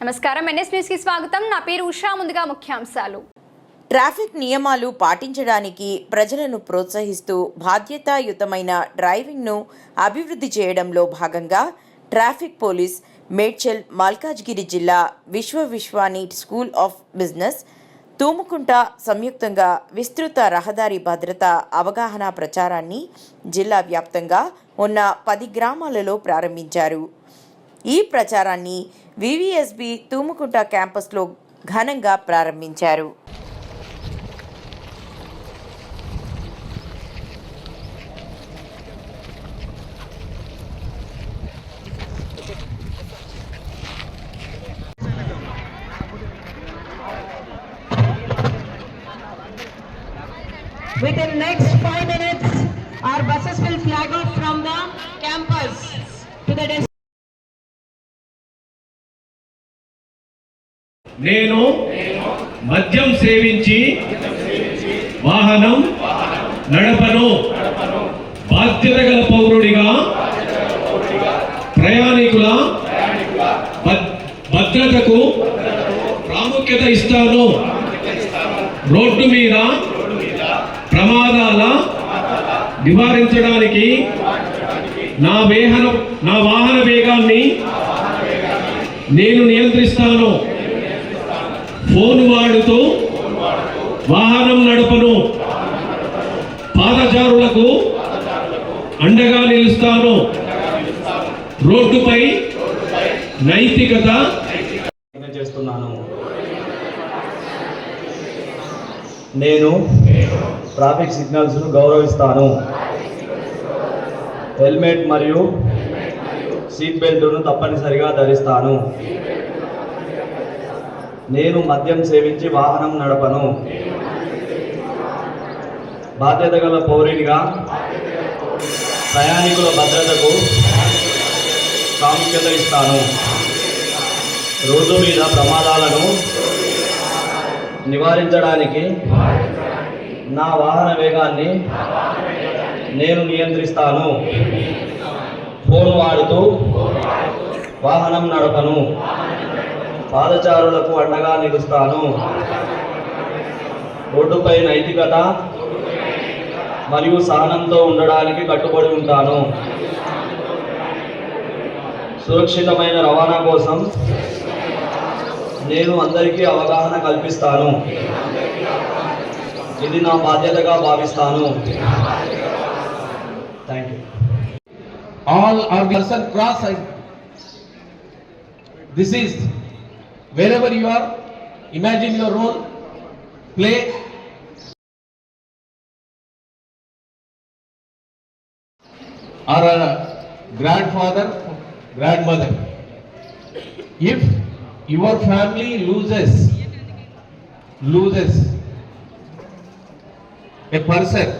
నమస్కారం. ఎన్ఎస్ న్యూస్కి స్వాగతం. నా పేరు ఉషా. ముందుగా ముఖ్యాంశాలు. ట్రాఫిక్ నియమాలు పాటించడానికి ప్రజలను ప్రోత్సహిస్తూ బాధ్యతాయుతమైన డ్రైవింగ్ను అభివృద్ధి చేయడంలో భాగంగా ట్రాఫిక్ పోలీస్ మేడ్చల్ మల్కాజ్గిరి జిల్లా Vishwa Vishwani school of business Thumukunta సంయుక్తంగా విస్తృత రహదారి భద్రత అవగాహన ప్రచారాన్ని జిల్లా వ్యాప్తంగా ఉన్న పది గ్రామాలలో ప్రారంభించారు. ఈ ప్రచారాన్ని వివిఎస్బి తూముకుంట క్యాంపస్లో ఘనంగా ప్రారంభించారు Within next five minutes, our buses will flag off from the campus to the destination. నేను మద్యం సేవించి వాహనం నడపను. బాధ్యత గల పౌరుడిగా ప్రయాణికుల భద్రతకు ప్రాముఖ్యత ఇస్తాను. రోడ్డు మీద ప్రమాదాల నివారించడానికి నా వేహన నా వాహన వేగాన్ని నేను నియంత్రిస్తాను. ఫోన్ వాడుతూ వాహనం నడపను. పాదచారులకు అండగా నిలుస్తాను. రోడ్డుపై నైతికత చేస్తున్నాను. నేను ట్రాఫిక్ సిగ్నల్స్ను గౌరవిస్తాను. హెల్మెట్ మరియు సీట్ బెల్ట్ను తప్పనిసరిగా ధరిస్తాను. నేను మద్యం సేవించి వాహనం నడపను. బాధ్యత గల పౌరునిగా ప్రయాణికుల భద్రతకు ప్రాముఖ్యత ఇస్తాను. రోడ్డు మీద ప్రమాదాలను నివారించడానికి నా వాహన వేగాన్ని నేను నియంత్రిస్తాను. ఫోన్ వాడుతూ వాహనం నడపను. పాదచారులకు అండగా నిలుస్తాను. రోడ్డుపై నైతికత మరియు సహనంతో ఉండడానికి కట్టుబడి ఉంటాను. సురక్షితమైన రవాణా కోసం నేను అందరికీ అవగాహన కల్పిస్తాను. ఇది నా బాధ్యతగా భావిస్తాను. Thank you all are person cross this is wherever you are, imagine your role, play. Or a grandfather, grandmother. If your family loses, loses a person,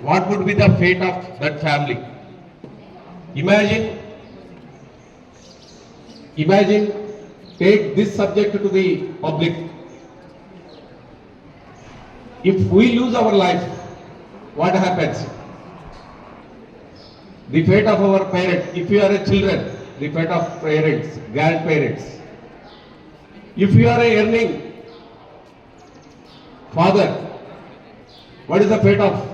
what would be the fate of that family? Imagine, imagine, take this subject to the public. If we lose our life, what happens? The fate of our parents, if you are a children, the fate of parents, grandparents. If you are a earning father, what is the fate of